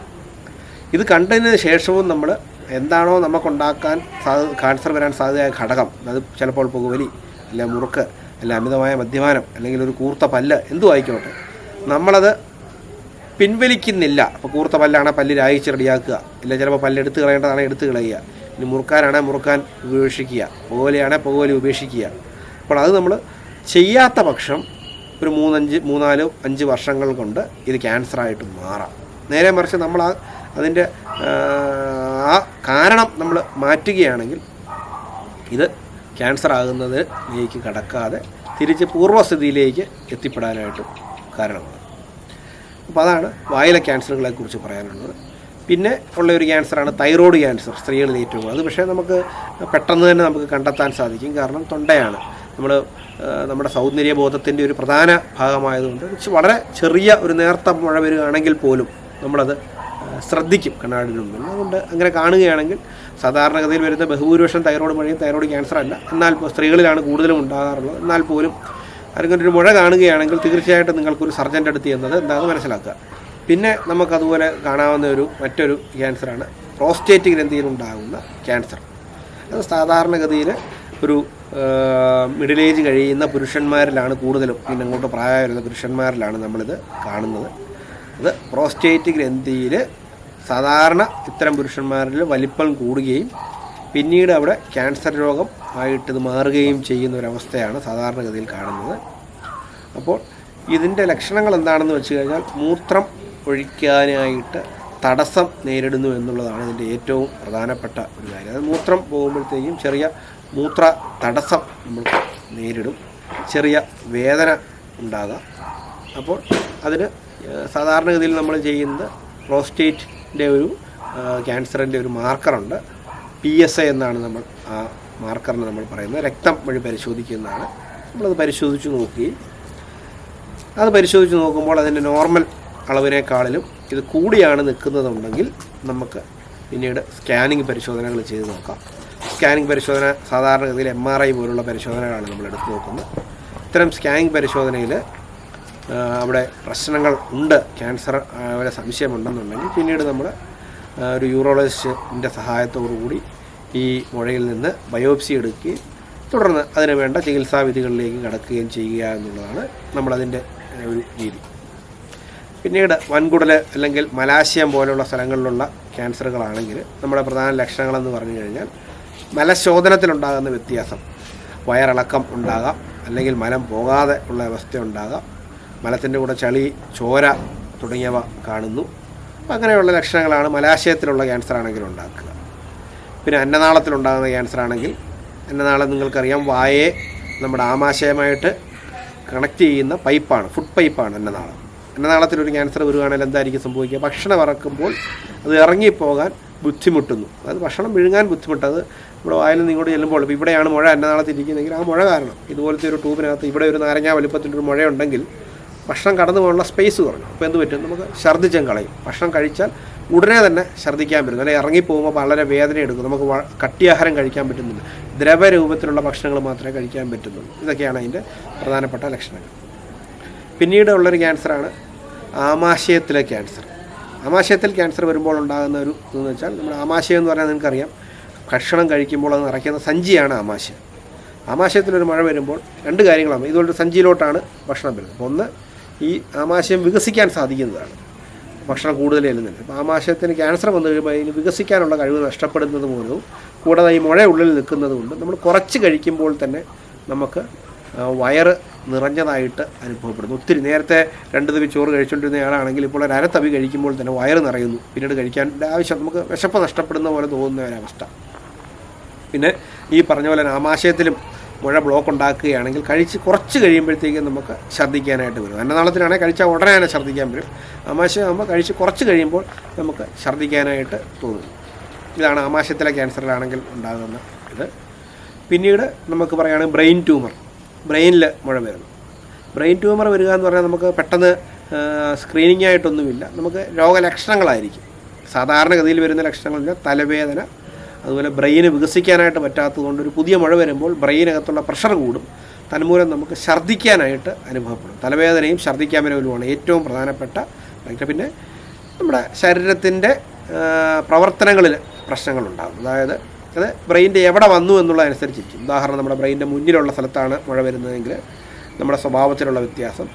ഇത് കണ്ടതിന് ശേഷവും നമ്മൾ എന്താണോ നമുക്കുണ്ടാക്കാൻ സാധ്യ ക്യാൻസർ വരാൻ സാധ്യതയായ ഘടകം. അത് ചിലപ്പോൾ പുകവലി അല്ലെ മുറുക്ക് അല്ലെ അമിതമായ മദ്യപാനം അല്ലെങ്കിൽ ഒരു കൂർത്ത പല്ല് എന്തു ആയിക്കോട്ടെ. നമ്മളത് പിൻവലിക്കുന്നില്ല. അപ്പോൾ കൂർത്ത പല്ലാണ് പല്ല് രായിച്ച് റെഡിയാക്കുക. ഇല്ല ചിലപ്പോൾ പല്ല് എടുത്ത് കളയേണ്ടതാണ് എടുത്ത് കളയുക. ഇനി മുറുക്കാനാണെ മുറുക്കാൻ ഉപേക്ഷിക്കുക. പുകവലിയാണെങ്കിൽ പുകവലി ഉപേക്ഷിക്കുക. അപ്പോൾ അത് നമ്മൾ ചെയ്യാത്ത പക്ഷം ഒരു മൂന്നഞ്ച് മൂന്നാലോ അഞ്ച് വർഷങ്ങൾ കൊണ്ട് ഇത് ക്യാൻസറായിട്ട് മാറാം. നേരെ മറിച്ച് നമ്മൾ അതിന്റെ ആ, കാരണം നമ്മൾ മാറ്റുകയാണെങ്കിൽ ഇത് ക്യാൻസർ ആകുന്നതിലേക്ക് കടക്കാതെ തിരിച്ച് പൂർവസ്ഥിതിയിലേക്ക് എത്തിപ്പെടാനായിട്ട് കാരണമാണ്. അപ്പോൾ അതാണ് വായിലെ ക്യാൻസറുകളെ കുറിച്ച് പറയാനുള്ളത്. പിന്നെ ഉള്ള ഒരു ക്യാൻസറാണ് തൈറോയ്ഡ് ക്യാൻസർ സ്ത്രീകളിൽ ഏറ്റവും. അത് പക്ഷേ നമുക്ക് പെട്ടെന്ന് തന്നെ നമുക്ക് കണ്ടെത്താൻ സാധിക്കും. കാരണം തൊണ്ടയാണ്. നമ്മൾ നമ്മുടെ സൗന്ദര്യബോധത്തിന്റെ ഒരു പ്രധാന ഭാഗമായതുകൊണ്ട് വളരെ ചെറിയ ഒരു നേർത്ത മഴ വരികയാണെങ്കിൽ പോലും നമ്മളത് ശ്രദ്ധിക്കും കണ്ണാടിന് മുമ്പിൽ. അതുകൊണ്ട് അങ്ങനെ കാണുകയാണെങ്കിൽ സാധാരണഗതിയിൽ വരുന്ന ബഹുഭൂരിപക്ഷം തൈറോയ്ഡ് മഴയും തൈറോയ്ഡ് ക്യാൻസർ അല്ല. എന്നാൽ സ്ത്രീകളിലാണ് കൂടുതലും ഉണ്ടാകാറുള്ളത്. എന്നാൽ പോലും ആരെങ്കിലും ഒരു മുഴ കാണുകയാണെങ്കിൽ തീർച്ചയായിട്ടും നിങ്ങൾക്കൊരു സർജന്റെ അടുത്ത് ചെയ്യുന്നത് എന്താണെന്ന് മനസ്സിലാക്കുക. പിന്നെ നമുക്കതുപോലെ കാണാവുന്ന ഒരു മറ്റൊരു ക്യാൻസറാണ് പ്രോസ്റ്റേറ്റ് ഗ്രന്ഥിയിൽ ഉണ്ടാകുന്ന ക്യാൻസർ അത് സാധാരണഗതിയിൽ ഒരു മിഡിൽ ഏജ് കഴിയുന്ന പുരുഷന്മാരിലാണ് കൂടുതലും പിന്നെ അങ്ങോട്ട് പ്രായം വരുന്ന പുരുഷന്മാരിലാണ് നമ്മളിത് കാണുന്നത്. അത് പ്രോസ്റ്റേറ്റ് ഗ്രന്ഥിയിൽ സാധാരണ ഇത്തരം പുരുഷന്മാരിൽ വലിപ്പം കൂടുകയും പിന്നീട് അവിടെ ക്യാൻസർ രോഗം ആയിട്ട് ഇത് മാറുകയും ചെയ്യുന്ന ഒരവസ്ഥയാണ് സാധാരണഗതിയിൽ കാണുന്നത്. അപ്പോൾ ഇതിന്റെ ലക്ഷണങ്ങൾ എന്താണെന്ന് വെച്ച് കഴിഞ്ഞാൽ മൂത്രം ഒഴിക്കാനായിട്ട് തടസ്സം നേരിടുന്നു എന്നുള്ളതാണ് ഇതിന്റെ ഏറ്റവും പ്രധാനപ്പെട്ട ഒരു കാര്യം. അത് മൂത്രം പോകുമ്പോഴത്തേക്കും ചെറിയ മൂത്ര തടസ്സം നമ്മൾ നേരിടും. ചെറിയ വേദന ഉണ്ടാകാം. അപ്പോൾ അതിന് സാധാരണഗതിയിൽ നമ്മൾ ചെയ്യുന്നത് പ്രോസ്റ്റേറ്റിന്റെ ഒരു ക്യാൻസറിന്റെ ഒരു മാർക്കറുണ്ട്. പി എസ് എ എന്നാണ് നമ്മൾ ആ മാർക്കറിന് നമ്മൾ പറയുന്നത്. രക്തം വഴി പരിശോധിക്കുന്നതാണ്. നമ്മളത് പരിശോധിച്ച് നോക്കുകയും അത് പരിശോധിച്ച് നോക്കുമ്പോൾ അതിന്റെ നോർമൽ അളവിനേക്കാളിലും ഇത് കൂടിയാണ് നിൽക്കുന്നതുണ്ടെങ്കിൽ നമുക്ക് പിന്നീട് സ്കാനിങ് പരിശോധനകൾ ചെയ്ത് നോക്കാം. സ്കാനിങ് പരിശോധന സാധാരണഗതിയിൽ എം ആർ ഐ പോലുള്ള പരിശോധനകളാണ് നമ്മൾ എടുത്തു നോക്കുന്നത്. ഇത്തരം സ്കാനിങ് പരിശോധനയിൽ അവിടെ പ്രശ്നങ്ങൾ ഉണ്ട് ക്യാൻസർ വരെ സംശയമുണ്ടെന്നുണ്ടെങ്കിൽ പിന്നീട് നമ്മൾ ഒരു യൂറോളജിസ്റ്റിന്റെ സഹായത്തോടു കൂടി ഈ മുഴയിൽ നിന്ന് ബയോപ്സി എടുക്കുകയും തുടർന്ന് അതിന് വേണ്ട ചികിത്സാവിധികളിലേക്ക് കടക്കുകയും ചെയ്യുക എന്നുള്ളതാണ് നമ്മളതിന്റെ ഒരു രീതി. പിന്നീട് വൻകുടൽ അല്ലെങ്കിൽ മലാശയം പോലുള്ള സ്ഥലങ്ങളിലുള്ള ക്യാൻസറുകളാണെങ്കിൽ നമ്മുടെ പ്രധാന ലക്ഷണങ്ങളെന്ന് പറഞ്ഞു കഴിഞ്ഞാൽ മലശോധനത്തിലുണ്ടാകുന്ന വ്യത്യാസം. വയറിളക്കം ഉണ്ടാകാം അല്ലെങ്കിൽ മലം പോകാതെ ഉള്ള അവസ്ഥ ഉണ്ടാകാം മലത്തിന്റെ കൂടെ ചളി ചോര തുടങ്ങിയവ കാണുന്നു. അങ്ങനെയുള്ള ലക്ഷണങ്ങളാണ് മലാശയത്തിലുള്ള ക്യാൻസർ ആണെങ്കിൽ ഉണ്ടാക്കുക. പിന്നെ അന്നനാളത്തിലുണ്ടാകുന്ന ക്യാൻസർ ആണെങ്കിൽ അന്നനാളം നിങ്ങൾക്കറിയാം വായയെ നമ്മുടെ ആമാശയമായിട്ട് കണക്ട് ചെയ്യുന്ന പൈപ്പാണ് ഫുഡ് പൈപ്പാണ് അന്നനാളം. അന്നനാളത്തിലൊരു ക്യാൻസർ വരികയാണെങ്കിൽ എന്തായിരിക്കും സംഭവിക്കുക? ഭക്ഷണം ഇറക്കുമ്പോൾ അത് ഇറങ്ങിപ്പോകാൻ ബുദ്ധിമുട്ടുന്നു. അതായത് ഭക്ഷണം വിഴുങ്ങാൻ ബുദ്ധിമുട്ടത് നമ്മുടെ വായിൽ നിന്ന് ഇങ്ങോട്ട് ചെല്ലുമ്പോൾ ഇവിടെയാണ് മുഴ അന്നനാളത്തിരിക്കുന്നതെങ്കിൽ ആ മുഴ കാരണം. ഇതുപോലത്തെ ഒരു ട്യൂബിനകത്ത് ഇവിടെ ഒരു നാരങ്ങ വലുപ്പത്തിലൊരു മുഴയുണ്ടെങ്കിൽ ഭക്ഷണം കടന്നു പോകാനുള്ള സ്പേസ് കുറഞ്ഞു. അപ്പോൾ എന്ത് പറ്റും? നമുക്ക് ഛർദ്ദിച്ചും കളയും. ഭക്ഷണം കഴിച്ചാൽ ഉടനെ തന്നെ ഛർദ്ദിക്കാൻ പറ്റും. അല്ലെങ്കിൽ ഇറങ്ങിപ്പോകുമ്പോൾ വളരെ വേദന എടുക്കും. നമുക്ക് കട്ടിയാഹാരം കഴിക്കാൻ പറ്റുന്നില്ല ദ്രവരൂപത്തിലുള്ള ഭക്ഷണങ്ങൾ മാത്രമേ കഴിക്കാൻ പറ്റുന്നുള്ളൂ. ഇതൊക്കെയാണ് അതിന്റെ പ്രധാനപ്പെട്ട ലക്ഷണങ്ങൾ. പിന്നീട് ഉള്ളൊരു ക്യാൻസറാണ് ആമാശയത്തിലെ ക്യാൻസർ ആമാശയത്തിൽ ക്യാൻസർ വരുമ്പോൾ ഉണ്ടാകുന്ന ഒരു ഇതെന്ന് വെച്ചാൽ നമ്മുടെ ആമാശയം എന്ന് പറഞ്ഞാൽ നിങ്ങൾക്കറിയാം. ഭക്ഷണം കഴിക്കുമ്പോൾ അത് നിറയ്ക്കുന്ന സഞ്ചിയാണ് ആമാശയം. ആമാശയത്തിലൊരു മഴ വരുമ്പോൾ രണ്ട് കാര്യങ്ങളാണ്. ഇതുപോലൊരു സഞ്ചിയിലോട്ടാണ് ഭക്ഷണം വരുന്നത്. ഒന്ന് ഈ ആമാശയം വികസിക്കാൻ സാധിക്കുന്നതാണ്. ഭക്ഷണം കൂടുതൽ ചെല്ലുന്നുണ്ട് അപ്പോൾ ആമാശയത്തിന് ക്യാൻസർ വന്നു കഴിയുമ്പോൾ അതിന് വികസിക്കാനുള്ള കഴിവ് നഷ്ടപ്പെടുന്നത് മൂലവും കൂടാതെ ഈ മുഴ ഉള്ളിൽ നിൽക്കുന്നത് കൊണ്ട് നമ്മൾ കുറച്ച് കഴിക്കുമ്പോൾ തന്നെ നമുക്ക് വയറ് നിറഞ്ഞതായിട്ട് അനുഭവപ്പെടുന്നു. ഒത്തിരി നേരത്തെ രണ്ട് തവി ചോറ് കഴിച്ചുകൊണ്ടിരുന്നയാളാണെങ്കിൽ ഇപ്പോൾ ഒരു അരത്തവി കഴിക്കുമ്പോൾ തന്നെ വയറ് നിറയുന്നു. പിന്നീട് കഴിക്കാൻ ആവശ്യം നമുക്ക് വിശപ്പ് നഷ്ടപ്പെടുന്ന പോലെ തോന്നുന്ന ഒരവസ്ഥ. പിന്നെ ഈ പറഞ്ഞ പോലെ ആമാശയത്തിലും മുഴ ബ്ലോക്ക് ഉണ്ടാക്കുകയാണെങ്കിൽ കഴിച്ച് കുറച്ച് കഴിയുമ്പോഴത്തേക്കും നമുക്ക് ഛർദ്ദിക്കാനായിട്ട് വരും. അന്നനാളത്തിലാണെങ്കിൽ കഴിച്ചാൽ ഉടനെ തന്നെ ഛർദ്ദിക്കാൻ വരും. ആമാശയം ആകുമ്പോൾ കഴിച്ച് കുറച്ച് കഴിയുമ്പോൾ നമുക്ക് ഛർദ്ദിക്കാനായിട്ട് തോന്നും. ഇതാണ് ആമാശയത്തിലെ ക്യാൻസറിലാണെങ്കിൽ ഉണ്ടാകുന്ന ഇത്. പിന്നീട് നമുക്ക് പറയുകയാണെങ്കിൽ ബ്രെയിൻ ട്യൂമർ ബ്രെയിനിൽ മുഴ വരുന്നു. ബ്രെയിൻ ട്യൂമർ വരിക എന്ന് പറഞ്ഞാൽ നമുക്ക് പെട്ടെന്ന് സ്ക്രീനിങ് ആയിട്ടൊന്നുമില്ല നമുക്ക് രോഗലക്ഷണങ്ങളായിരിക്കും. സാധാരണഗതിയിൽ വരുന്ന ലക്ഷണങ്ങളില്ല. തലവേദന അതുപോലെ ബ്രെയിന് വികസിക്കാനായിട്ട് പറ്റാത്തതുകൊണ്ട് ഒരു പുതിയ മഴ വരുമ്പോൾ ബ്രെയിനകത്തുള്ള പ്രഷർ കൂടും. തന്മൂലം നമുക്ക് ഛർദ്ദിക്കാനായിട്ട് അനുഭവപ്പെടും. തലവേദനയും ഛർദ്ദിക്കാൻ വരവുമാണ് ഏറ്റവും പ്രധാനപ്പെട്ട. പിന്നെ നമ്മുടെ ശരീരത്തിന്റെ പ്രവർത്തനങ്ങളിൽ പ്രശ്നങ്ങളുണ്ടാകും. അതായത് അത് ബ്രെയിന്റെ എവിടെ വന്നു എന്നുള്ളതനുസരിച്ചിരിക്കും. ഉദാഹരണം നമ്മുടെ ബ്രെയിന്റെ മുന്നിലുള്ള സ്ഥലത്താണ് മഴ വരുന്നതെങ്കിൽ നമ്മുടെ സ്വഭാവത്തിലുള്ള വ്യത്യാസം.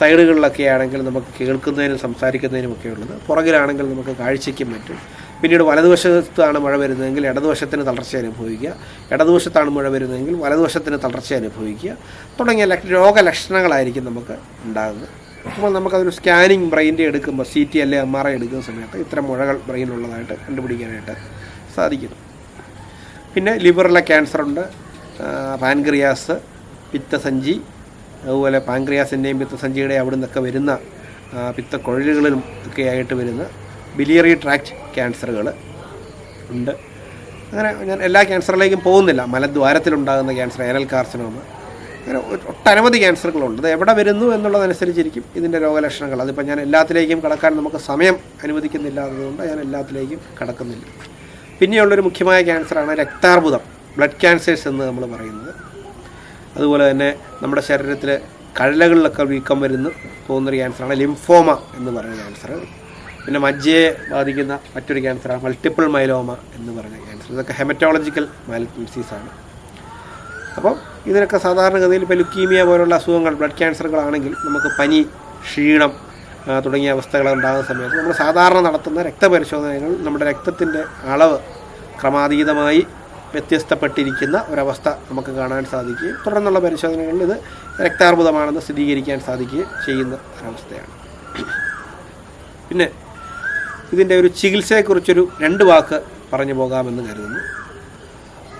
സൈഡുകളിലൊക്കെ ആണെങ്കിൽ നമുക്ക് കേൾക്കുന്നതിനും സംസാരിക്കുന്നതിനും ഒക്കെ ഉള്ളത് പുറകിലാണെങ്കിൽ നമുക്ക് കാഴ്ചയ്ക്കും പറ്റും പിന്നീട് വലതുവശത്താണ് മഴ വരുന്നതെങ്കിൽ ഇടതുവശത്തിന് തളർച്ച അനുഭവിക്കുക. ഇടതുവശത്താണ് മഴ വരുന്നതെങ്കിൽ വലതുവശത്തിന് തളർച്ച അനുഭവിക്കുക. തുടങ്ങിയ ലക്ഷ- രോഗലക്ഷണങ്ങളായിരിക്കും നമുക്ക് ഉണ്ടാകുന്നത്. അപ്പോൾ നമുക്കതൊരു സ്കാനിങ് ബ്രെയിന്റെ എടുക്കുമ്പോൾ സി ടി അല്ലെ എം ആർ ഐ എടുക്കുന്ന സമയത്ത് ഇത്തരം മുഴകൾ ബ്രെയിനിലുള്ളതായിട്ട് കണ്ടുപിടിക്കാനായിട്ട് സാധിക്കുന്നു. പിന്നെ ലിവറിലെ ക്യാൻസറുണ്ട്. പാൻക്രിയാസ് പിത്തസഞ്ചി അതുപോലെ പാൻക്രിയാസിന്റെയും പിത്തസഞ്ചിയുടെയും അവിടെ നിന്നൊക്കെ വരുന്ന പിത്തക്കുഴലുകളിലും ഒക്കെ ആയിട്ട് വരുന്ന ബിലിയറി ട്രാക്ട് ക്യാൻസറുകൾ ഉണ്ട്. അങ്ങനെ ഞാൻ എല്ലാ ക്യാൻസറിലേക്കും പോകുന്നില്ല. മലദ്വാരത്തിലുണ്ടാകുന്ന ക്യാൻസർ ഏനൽ കാർസിനോമ. അങ്ങനെ ഒട്ടനവധി ക്യാൻസറുകളുണ്ട്. അത് എവിടെ വരുന്നു എന്നുള്ളതനുസരിച്ചിരിക്കും ഇതിന്റെ രോഗലക്ഷണങ്ങൾ. അതിപ്പോൾ ഞാൻ എല്ലാത്തിലേക്കും കടക്കാൻ നമുക്ക് സമയം അനുവദിക്കുന്നില്ലാത്തതുകൊണ്ട് ഞാൻ എല്ലാത്തിലേക്കും കടക്കുന്നില്ല. പിന്നെയുള്ളൊരു മുഖ്യമായ ക്യാൻസറാണ് രക്താർബുദം ബ്ലഡ് ക്യാൻസേഴ്സ് എന്ന് നമ്മൾ പറയുന്നത്. അതുപോലെ തന്നെ നമ്മുടെ ശരീരത്തിലെ കഴലകളിലൊക്കെ വീക്കം വരുന്നു. പോകുന്നൊരു ക്യാൻസറാണ് ലിംഫോമ എന്ന് പറയുന്ന ക്യാൻസർ പിന്നെ മജ്ജയെ ബാധിക്കുന്ന മറ്റൊരു ക്യാൻസറാണ് മൾട്ടിപ്പിൾ മൈലോമ എന്ന് പറയുന്ന ക്യാൻസർ ഇതൊക്കെ ഹെമറ്റോളജിക്കൽ മാലിഗ്നൻസീസാണ് അപ്പം ഇതിനൊക്കെ സാധാരണഗതിയിൽ ഇപ്പോൾ ലുക്കീമിയ പോലുള്ള അസുഖങ്ങൾ ബ്ലഡ് ക്യാൻസറുകളാണെങ്കിൽ നമുക്ക് പനി ക്ഷീണം തുടങ്ങിയ അവസ്ഥകൾ ഉണ്ടാകുന്ന സമയത്ത് നമ്മൾ സാധാരണ നടത്തുന്ന രക്തപരിശോധനകൾ നമ്മുടെ രക്തത്തിന്റെ അളവ് ക്രമാതീതമായി വ്യത്യസ്തപ്പെട്ടിരിക്കുന്ന ഒരവസ്ഥ നമുക്ക് കാണാൻ സാധിക്കുകയും തുടർന്നുള്ള പരിശോധനകളിൽ ഇത് രക്താർബുദമാണെന്ന് സ്ഥിരീകരിക്കാൻ സാധിക്കുകയും ചെയ്യുന്ന ഒരവസ്ഥയാണ്. പിന്നെ ഇതിന്റെ ഒരു ചികിത്സയെക്കുറിച്ചൊരു രണ്ട് വാക്ക് പറഞ്ഞു പോകാമെന്ന് കരുതുന്നു.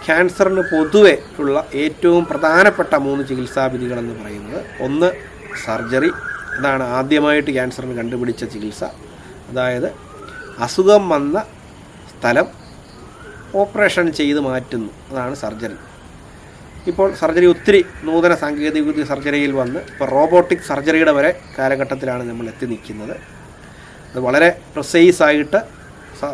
ക്യാൻസറിന് പൊതുവെ ഉള്ള ഏറ്റവും പ്രധാനപ്പെട്ട മൂന്ന് ചികിത്സാ വിധികളെന്ന് പറയുന്നത് ഒന്ന് സർജറി അതാണ് ആദ്യമായിട്ട് ക്യാൻസറിന് കണ്ടുപിടിച്ച ചികിത്സ. അതായത് അസുഖം വന്ന സ്ഥലം ഓപ്പറേഷൻ ചെയ്ത് മാറ്റുന്നു. അതാണ് സർജറി. ഇപ്പോൾ സർജറി ഒത്തിരി നൂതന സാങ്കേതികവിദ്യ സർജറിയിൽ വന്ന് ഇപ്പോൾ റോബോട്ടിക് സർജറിയുടെ വരെ കാലഘട്ടത്തിലാണ് നമ്മൾ എത്തി നിൽക്കുന്നത്. അത് വളരെ പ്രിസൈസ് ആയിട്ട്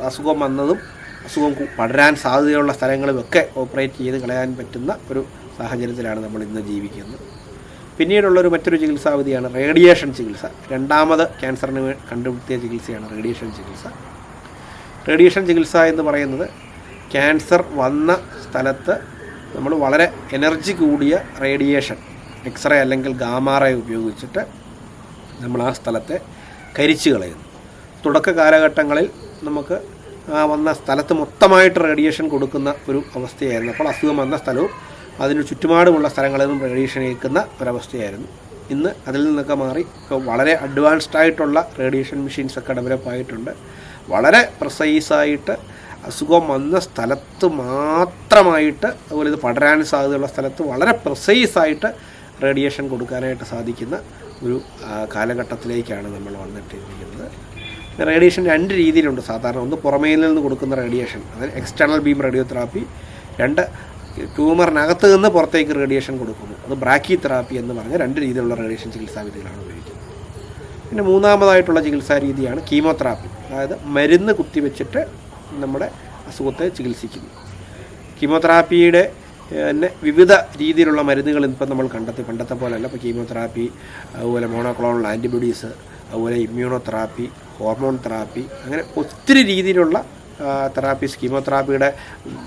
അസുഖം വന്നതും അസുഖം പടരാൻ സാധ്യതയുള്ള സ്ഥലങ്ങളുമൊക്കെ ഓപ്പറേറ്റ് ചെയ്ത് കളയാൻ പറ്റുന്ന ഒരു സാഹചര്യത്തിലാണ് നമ്മൾ ഇന്ന് ജീവിക്കുന്നത്. പിന്നീടുള്ളൊരു മറ്റൊരു ചികിത്സാവിധിയാണ് റേഡിയേഷൻ ചികിത്സ. രണ്ടാമത് ക്യാൻസറിന് കണ്ടുപിടുത്തിയ ചികിത്സയാണ് റേഡിയേഷൻ ചികിത്സ. റേഡിയേഷൻ ചികിത്സ എന്ന് പറയുന്നത് ക്യാൻസർ വന്ന സ്ഥലത്ത് നമ്മൾ വളരെ എനർജി കൂടിയ റേഡിയേഷൻ എക്സ്റേ അല്ലെങ്കിൽ ഗാമാറേ ഉപയോഗിച്ചിട്ട് നമ്മൾ ആ സ്ഥലത്തെ കരിച്ചു കളയുന്നു. തുടക്ക കാലഘട്ടങ്ങളിൽ നമുക്ക് ആ വന്ന സ്ഥലത്ത് മൊത്തമായിട്ട് റേഡിയേഷൻ കൊടുക്കുന്ന ഒരു അവസ്ഥയായിരുന്നു. അപ്പോൾ അസുഖം വന്ന സ്ഥലവും അതിന് ചുറ്റുപാടുമുള്ള സ്ഥലങ്ങളിൽ നിന്നും റേഡിയേഷൻ ഏൽക്കുന്ന ഒരവസ്ഥയായിരുന്നു. ഇന്ന് അതിൽ നിന്നൊക്കെ മാറി ഇപ്പോൾ വളരെ അഡ്വാൻസ്ഡ് ആയിട്ടുള്ള റേഡിയേഷൻ മെഷീൻസ് ഒക്കെ ഡെവലപ്പ് ആയിട്ടുണ്ട് വളരെ പ്രസൈസായിട്ട് അസുഖം വന്ന സ്ഥലത്ത് മാത്രമായിട്ട് അതുപോലെ ഇത് പടരാൻ സാധ്യതയുള്ള സ്ഥലത്ത് വളരെ പ്രിസൈസായിട്ട് റേഡിയേഷൻ കൊടുക്കാനായിട്ട് സാധിക്കുന്ന ഒരു കാലഘട്ടത്തിലേക്കാണ് നമ്മൾ വന്നിട്ടിരിക്കുന്നത്. റേഡിയേഷൻ രണ്ട് രീതിയിലുണ്ട് സാധാരണ. ഒന്ന് പുറമേ നിന്ന് കൊടുക്കുന്ന റേഡിയേഷൻ അതായത് എക്സ്റ്റേണൽ ബീം റേഡിയോതെറാപ്പി രണ്ട് ട്യൂമറിനകത്ത് നിന്ന് പുറത്തേക്ക് റേഡിയേഷൻ കൊടുക്കുന്നു. അത് ബ്രാക്കി തെറാപ്പി എന്ന് പറഞ്ഞ രണ്ട് രീതിയിലുള്ള റേഡിയേഷൻ ചികിത്സാ വിധികളാണ് ഉപയോഗിക്കുന്നത്. പിന്നെ മൂന്നാമതായിട്ടുള്ള ചികിത്സാ രീതിയാണ് കീമോതെറാപ്പി. അതായത് മരുന്ന് കുത്തിവെച്ചിട്ട് നമ്മുടെ അസുഖത്തെ ചികിത്സിക്കുന്നു. കീമോതെറാപ്പിയുടെ തന്നെ വിവിധ രീതിയിലുള്ള മരുന്നുകൾ ഇപ്പം നമ്മൾ കണ്ടെത്തി. പണ്ടത്തെ പോലെയല്ല. ഇപ്പോൾ കീമോതെറാപ്പി അതുപോലെ മോണോക്ലോണൽ ആന്റിബോഡീസ് അതുപോലെ ഇമ്മ്യൂണോ തെറാപ്പി ഹോർമോൺ തെറാപ്പി അങ്ങനെ ഒത്തിരി രീതിയിലുള്ള തെറാപ്പി തെറാപ്പീസ് കീമോതെറാപ്പിയുടെ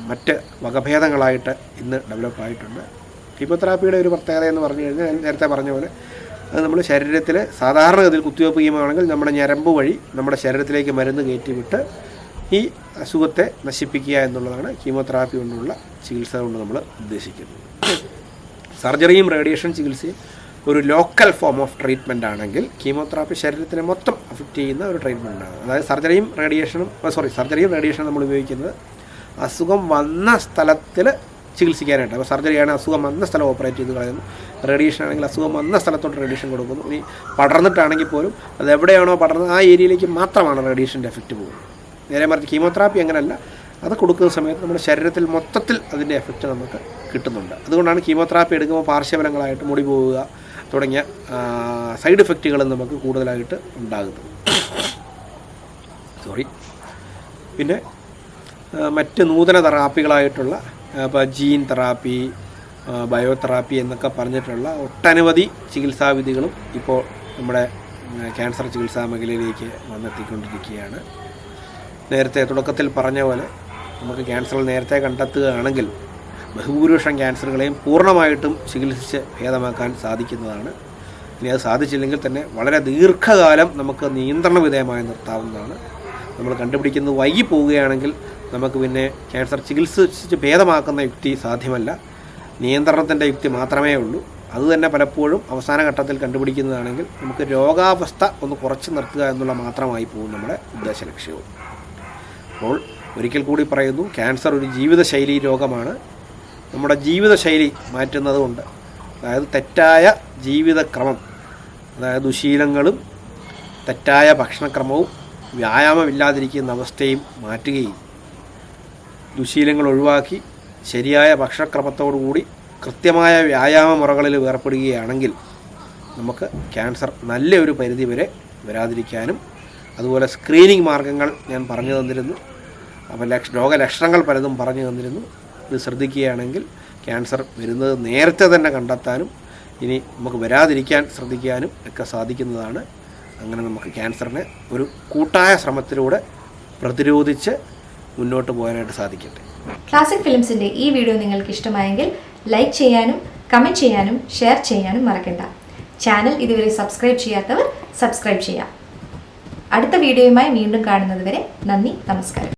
മറ്റ് വകഭേദങ്ങളായിട്ട് ഇന്ന് ഡെവലപ്പ് ആയിട്ടുണ്ട്. കീമോതെറാപ്പിയുടെ ഒരു പ്രത്യേകത എന്ന് പറഞ്ഞു കഴിഞ്ഞാൽ ഞാൻ നേരത്തെ പറഞ്ഞ പോലെ അത് നമ്മൾ ശരീരത്തിൽ സാധാരണഗതിയിൽ കുത്തിവയ്പ്പ് ചെയ്യുകയാണെങ്കിൽ നമ്മുടെ ഞരമ്പ് വഴി നമ്മുടെ ശരീരത്തിലേക്ക് മരുന്ന് കയറ്റിവിട്ട് ഈ അസുഖത്തെ നശിപ്പിക്കുക എന്നുള്ളതാണ് കീമോതെറാപ്പി കൊണ്ടുള്ള ചികിത്സ കൊണ്ട് നമ്മൾ ഉദ്ദേശിക്കുന്നത്. സർജറിയും റേഡിയേഷൻ ചികിത്സയും ഒരു ലോക്കൽ ഫോം ഓഫ് ട്രീറ്റ്മെന്റ് ആണെങ്കിൽ കീമോതെറാപ്പി ശരീരത്തിനെ മൊത്തം അഫക്റ്റ് ചെയ്യുന്ന ഒരു ട്രീറ്റ്മെന്റ് ആണ്. അതായത് സർജറിയും റേഡിയേഷനും സോറി സർജറിയും റേഡിയേഷനും നമ്മൾ ഉപയോഗിക്കുന്നത് അസുഖം വന്ന സ്ഥലത്തിൽ ചികിത്സിക്കാനായിട്ട്. അപ്പോൾ സർജറിയാണ് അസുഖം വന്ന സ്ഥലം ഓപ്പറേറ്റ് ചെയ്ത് കളയുന്നു റേഡിയേഷൻ ആണെങ്കിൽ അസുഖം വന്ന സ്ഥലത്തോട്ട് റേഡിയേഷൻ കൊടുക്കുന്നു. ഇനി പടർന്നിട്ടാണെങ്കിൽ പോലും അത് എവിടെയാണോ പടർന്നത് ആ ഏരിയയിലേക്ക് മാത്രമാണ് റേഡിയേഷന്റെ എഫക്റ്റ് പോകുന്നത്. നേരെ മറിച്ച് കീമോതെറാപ്പി അങ്ങനെയല്ല അത് കൊടുക്കുന്ന സമയത്ത് നമ്മുടെ ശരീരത്തിൽ മൊത്തത്തിൽ അതിന്റെ എഫക്റ്റ് നമുക്ക് കിട്ടുന്നുണ്ട്. അതുകൊണ്ടാണ് കീമോതെറാപ്പി എടുക്കുമ്പോൾ പാർശ്വഫലങ്ങളായിട്ട് മുടി പോവുക തുടങ്ങിയ സൈഡ് എഫക്റ്റുകൾ നമുക്ക് കൂടുതലായിട്ട് ഉണ്ടാകുന്നത്. സോറി പിന്നെ മറ്റ് നൂതന തെറാപ്പികളായിട്ടുള്ള ഇപ്പോൾ ജീൻ തെറാപ്പി ബയോ തെറാപ്പി എന്നൊക്കെ പറഞ്ഞിട്ടുള്ള ഒട്ടനവധി ചികിത്സാവിധികളും ഇപ്പോൾ നമ്മുടെ ക്യാൻസർ ചികിത്സാ മേഖലയിലേക്ക് വന്നെത്തിക്കൊണ്ടിരിക്കുകയാണ്. നേരത്തെ തുടക്കത്തിൽ പറഞ്ഞ പോലെ നമുക്ക് ക്യാൻസർ നേരത്തെ കണ്ടെത്തുകയാണെങ്കിൽ ബഹുഭൂരിപക്ഷം ക്യാൻസറുകളെയും പൂർണമായിട്ടും ചികിത്സിച്ച് ഭേദമാക്കാൻ സാധിക്കുന്നതാണ്. ഇനി അത് സാധിച്ചില്ലെങ്കിൽ തന്നെ വളരെ ദീർഘകാലം നമുക്ക് നിയന്ത്രണ വിധേയമായി നിർത്താവുന്നതാണ്. നമ്മൾ കണ്ടുപിടിക്കുന്നത് വൈകി പോവുകയാണെങ്കിൽ നമുക്ക് പിന്നെ ക്യാൻസർ ചികിത്സിച്ച് ഭേദമാക്കുന്ന യുക്തി സാധ്യമല്ല. നിയന്ത്രണത്തിന്റെ യുക്തി മാത്രമേ ഉള്ളൂ. അത് തന്നെ പലപ്പോഴും അവസാന ഘട്ടത്തിൽ കണ്ടുപിടിക്കുന്നതാണെങ്കിൽ നമുക്ക് രോഗാവസ്ഥ ഒന്ന് കുറച്ച് നിർത്തുക എന്നുള്ള മാത്രമായി പോകും നമ്മുടെ ഉദ്ദേശ ലക്ഷ്യവും. അപ്പോൾ ഒരിക്കൽ കൂടി പറയുന്നു ക്യാൻസർ ഒരു ജീവിതശൈലി രോഗമാണ്. നമ്മുടെ ജീവിതശൈലി മാറ്റുന്നതുമുണ്ട് അതായത് തെറ്റായ ജീവിതക്രമം അതായത് ദുശീലങ്ങളും തെറ്റായ ഭക്ഷണക്രമവും വ്യായാമമില്ലാതിരിക്കുന്ന അവസ്ഥയും മാറ്റുകയും ദുശീലങ്ങൾ ഒഴിവാക്കി ശരിയായ ഭക്ഷണക്രമത്തോടുകൂടി കൃത്യമായ വ്യായാമ മുറകളിൽ ഏർപ്പെടുകയാണെങ്കിൽ നമുക്ക് ക്യാൻസർ നല്ല ഒരു പരിധി വരെ വരാതിരിക്കാനും അതുപോലെ സ്ക്രീനിങ് മാർഗങ്ങൾ ഞാൻ പറഞ്ഞു തന്നിരുന്നു. അപ്പോൾ ലക്ഷ രോഗലക്ഷണങ്ങൾ പലതും പറഞ്ഞു തന്നിരുന്നു. ഇത് ശ്രദ്ധിക്കുകയാണെങ്കിൽ ക്യാൻസർ വരുന്നത് നേരത്തെ തന്നെ കണ്ടെത്താനും ഇനി നമുക്ക് വരാതിരിക്കാൻ ശ്രദ്ധിക്കാനും ഒക്കെ സാധിക്കുന്നതാണ്. അങ്ങനെ നമുക്ക് ക്യാൻസറിനെ ഒരു കൂട്ടായ ശ്രമത്തിലൂടെ പ്രതിരോധിച്ച് മുന്നോട്ട് പോകാനായിട്ട് സാധിക്കട്ടെ. ക്ലാസിക് ഫിലിംസിന്റെ ഈ വീഡിയോ നിങ്ങൾക്ക് ഇഷ്ടമായെങ്കിൽ ലൈക്ക് ചെയ്യാനും കമന്റ് ചെയ്യാനും ഷെയർ ചെയ്യാനും മറക്കണ്ട. ചാനൽ ഇതുവരെ സബ്സ്ക്രൈബ് ചെയ്യാത്തവർ സബ്സ്ക്രൈബ് ചെയ്യാം. അടുത്ത വീഡിയോയുമായി വീണ്ടും കാണുന്നതുവരെ നന്ദി നമസ്കാരം.